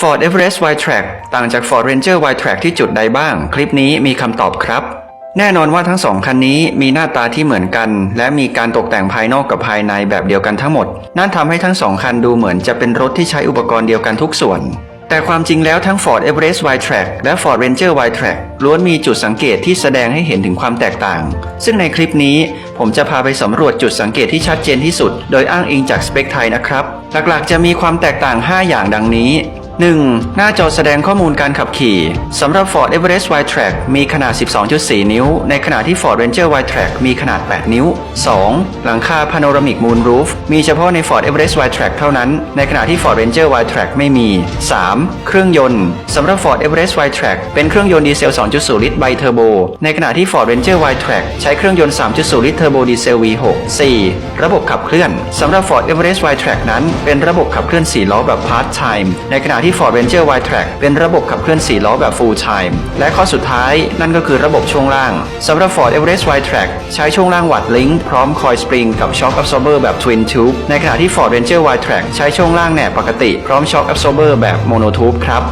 Ford Everest Y-Track ต่างจาก Ford Ranger Y-Track ที่จุดใดบ้าง คลิปนี้มีคำตอบครับ แน่นอนว่าทั้งสองคันนี้มีหน้าตาที่เหมือนกัน และมีการตกแต่งภายนอกกับภายในแบบเดียวกันทั้งหมด นั่นทำให้ทั้งสองคันดูเหมือนจะเป็นรถที่ใช้อุปกรณ์เดียวกันทุกส่วน แต่ความจริงแล้วทั้ง Ford Everest Y-Track และ Ford Ranger Y-Track ล้วนมีจุดสังเกตที่แสดงให้เห็นถึงความแตกต่าง ซึ่งในคลิปนี้ผมจะพาไปสำรวจจุดสังเกตที่ชัดเจนที่สุด โดยอ้างอิงจากสเปคไทยนะครับ หลักๆ จะมีความแตกต่าง 5 อย่างดังนี้ 1. หน้าจอแสดงข้อมูลการขับขี่สำหรับ Ford Everest Y-Track มีขนาด 12.4 นิ้ว ในขณะที่ Ford Ranger Y-Track มีขนาด 8 นิ้ว 2. หลังคา Panoramic Moon Roof มีเฉพาะใน Ford Everest Y-Track เท่านั้น ในขณะที่ Ford Ranger Y-Track ไม่มี 3. เครื่องยนต์สำหรับ Ford Everest Y-Track เป็นเครื่องยนต์ดีเซล 2.0 ลิตรไบเทอร์โบ ในขณะที่ Ford Ranger Y-Track ใช้เครื่องยนต์ 3.0 ลิตรเทอร์โบดีเซล V6 4. ระบบขับเคลื่อนสำหรับ Ford Everest Y-Track นั้น เป็นระบบขับเคลื่อน 4 ล้อแบบ Part Time ในขณะที่ที่ Ford Ranger Y-Track เป็นระบบขับเคลื่อน 4 ล้อแบบ Full Time และข้อสุดท้ายนั่นก็คือระบบช่วงล่างสำหรับ Ford Everest Y-Track ใช้ช่วงล่างวัดลิงพร้อมคอยสปริงกับ Shock Absorber แบบ Twin Tube ในขณะที่ Ford Ranger Y-Track ใช้ช่วงล่างแหนบปกติ พร้อม Shock Absorber แบบ Mono Tube ครับ